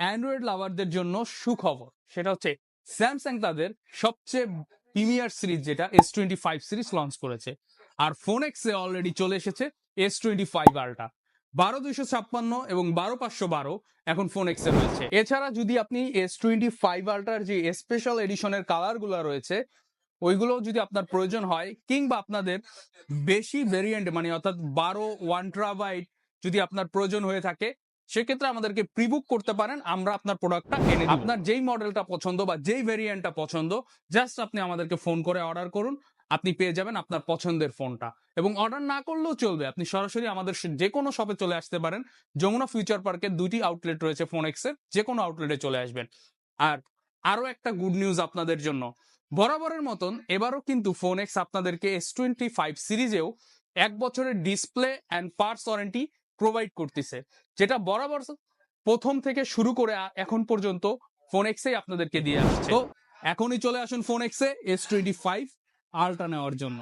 Android লাভারদের জন্য সুখবর। সেটা হচ্ছে স্যামসাং তাদের সবচেয়ে প্রিমিয়ার সিরিজ যেটা S twenty five series launch করেছে। আর ফোন এক্সে অলরেডি চলে এসেছে এস টোয়েন্টি ফাইভ আলটা বারো দুইশো ছাপ্পান্ন এবং বারো পাঁচশো বারো এখন ফোন এক্সে রয়েছে। এছাড়া যদি আপনি এস টোয়েন্টি ফাইভ আলটার যে স্পেশাল এডিশনের কালারগুলো রয়েছে ওইগুলো যদি আপনার প্রয়োজন হয়, কিংবা আপনাদের বেশি ভেরিয়েন্ট মানে অর্থাৎ বারো ওয়ান ট্রাবাইট যদি আপনার প্রয়োজন হয়ে থাকে সেক্ষেত্রে আমাদেরকে প্রিবুক করতে পারেন। আমরা আপনার প্রোডাক্টটা এনে আপনার যেই মডেলটা পছন্দ বা যেই ভেরিয়েন্টটা পছন্দ জাস্ট আপনি আমাদেরকে ফোন করে অর্ডার করুন। আপনি পেয়ে যাবেন আপনার পছন্দের ফোনটা এবং অর্ডার না করলেও চলবে। আপনি সরাসরি আমাদের যে কোনো শপে চলে আসতে পারেন। যমুনা ফিউচার পার্কের দুটি আউটলেট রয়েছে ফোন এক্সের যে কোনো আউটলেটে চলে আসবেন। আর আরও একটা গুড নিউজ আপনাদের জন্য। বরাবরের মতন এবারও কিন্তু ফোন এক্স আপনাদেরকে এস টোয়েন্টি ফাইভ সিরিজেও এক বছরের display and parts warranty provide করতেছে। যেটা বরাবর প্রথম থেকে শুরু করে এখন পর্যন্ত ফোন এক্সে আপনাদেরকে দিয়ে আসছে। তো এখনই চলে আসুন ফোন এক্সে এস টোয়েন্টি ফাইভ আল্টা নেওয়ার জন্য।